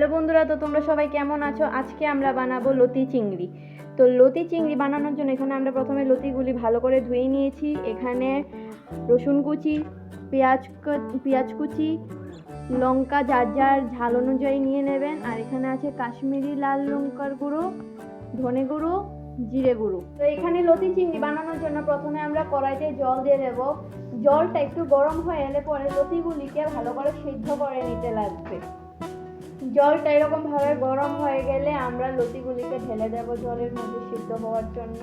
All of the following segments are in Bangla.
হ্যালো বন্ধুরা, তো তোমরা সবাই কেমন আছো? আজকে আমরা বানাবো লতি চিংড়ি। তো লতি চিংড়ি বানানোর জন্য এখানে আমরা প্রথমে লতিগুলি ভালো করে ধুয়ে নিয়েছি। এখানে রসুন কুচি, পেঁয়াজ পেঁয়াজ কুচি, লঙ্কা যার যার ঝাল অনুযায়ী নিয়ে নেবেন। আর এখানে আছে কাশ্মীরি লাল লঙ্কার গুঁড়ো, ধনে গুঁড়ো, জিরে গুঁড়ো। তো এখানে লতি চিংড়ি বানানোর জন্য প্রথমে আমরা কড়াইতে জল দিয়ে দেবো। জলটা একটু গরম হয়ে এলে পরে লতিগুলিকে ভালো করে সিদ্ধ করে নিতে লাগবে। জলটা এরকম ভাবে গরম হয়ে গেলে আমরা লতিগুলিকে ঢেলে দেব জলের মধ্যে সিদ্ধ হওয়ার জন্য।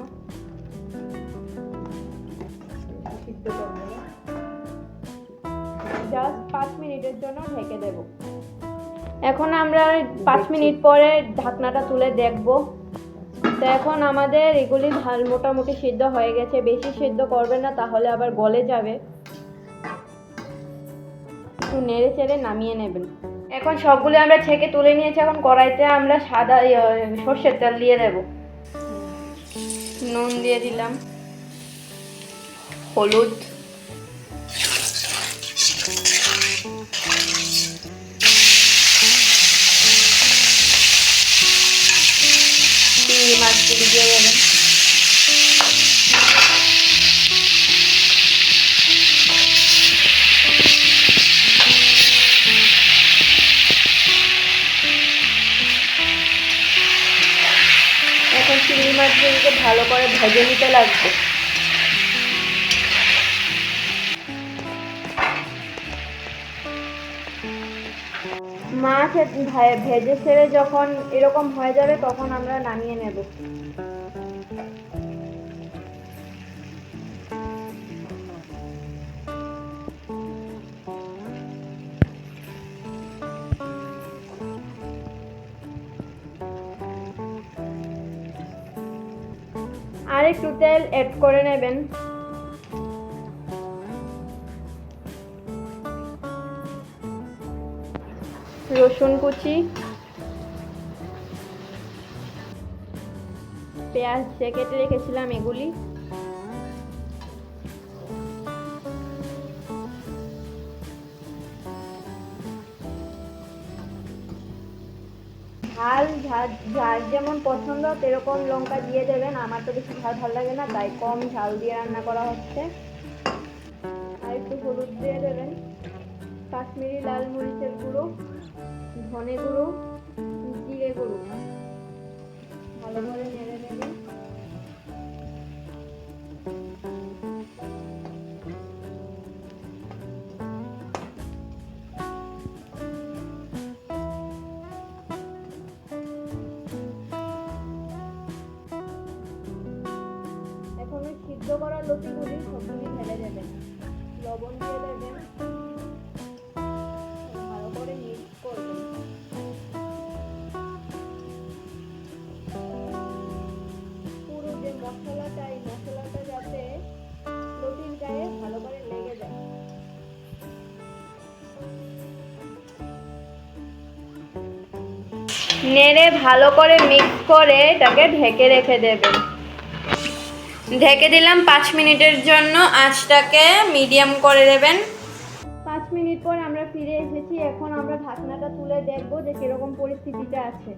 জাস্ট পাঁচ মিনিটের জন্য ঢেকে দেব। এখন আমরা পাঁচ মিনিট পরে ঢাকনাটা তুলে দেখব। তো এখন আমাদের এগুলি ভালো মোটামুটি সিদ্ধ হয়ে গেছে। বেশি সিদ্ধ করবে না তাহলে আবার গলে যাবে। একটু নেড়ে চেড়ে নামিয়ে নেবেন। এখন সবগুলো আমরা ছেঁকে তুলে নিয়েছি, এখন কড়াইতে আমরা সাদা সর্ষের তেল দিয়ে দেব। নুন দিয়ে দিলাম। হলুদ। চিংড়ি মাছগুলি দিয়ে মাছগুলিকে ভালো করে ভেজে নিতে লাগবে। মাছ ভেজে ছেড়ে যখন এরকম হয়ে যাবে, তখন আমরা নামিয়ে নেব। আর একটু তেল অ্যাড করে নেবেন। রসুন কুচি পেঁয়াজ যে কেটে রেখেছিলাম এগুলি। ঝাল ঝাল ঝাল যেমন পছন্দ, সেরকম লঙ্কা দিয়ে দেবেন। আমার তো বেশি ঝাল ভালো লাগে না, তাই কম ঝাল দিয়ে রান্না করা হচ্ছে। আর একটু হলুদ দিয়ে দেবেন। কাশ্মীরি লাল মরিচের গুঁড়ো, ধনে গুঁড়ো, জিরে গুঁড়ো। করা লতিগুলি সবগুলি দেবেন লবণ দিয়ে দেবেন। ভালো করে মিক্স করবেন। পুরো যে মশলাটা যাতে লতির গায়ে ভালো করে লেগে যায়। নেড়ে ভালো করে মিক্স করে এটাকে ঢেকে রেখে দেবেন। ঢেকে দিলাম পাঁচ মিনিটের জন্য আঁচটাকে মিডিয়াম করে দেবেন। পাঁচ মিনিট পর আমরা ফিরে এসেছি। এখন আমরা ঢাকনাটা তুলে দেখব যে কীরকম পরিস্থিতিটা আছে।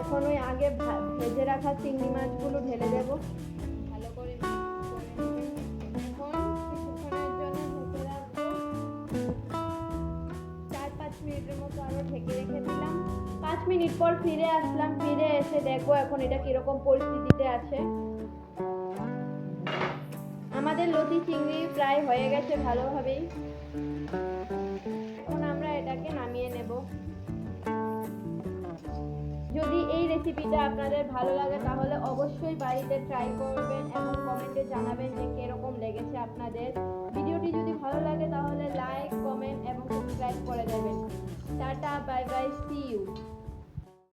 এখন ওই আগে ভেজে রাখা চিংড়ি মাছগুলো ঢেলে দেব। ঢেকে রেখে দিলাম। পাঁচ মিনিট পর ফিরে আসলাম। ফিরে এসে দেখো এখন এটা কীরকম পরিস্থিতিতে আছে। আমাদের লতি চিংড়ি প্রায় হয়ে গেছে ভালোভাবেই। এখন আমরা এটাকে নামিয়ে নেব। যদি এই রেসিপিটা আপনাদের ভালো লাগে, তাহলে অবশ্যই বাড়িতে ট্রাই করবেন এবং কমেন্টে জানাবেন যে কীরকম লেগেছে আপনাদের। তাহলে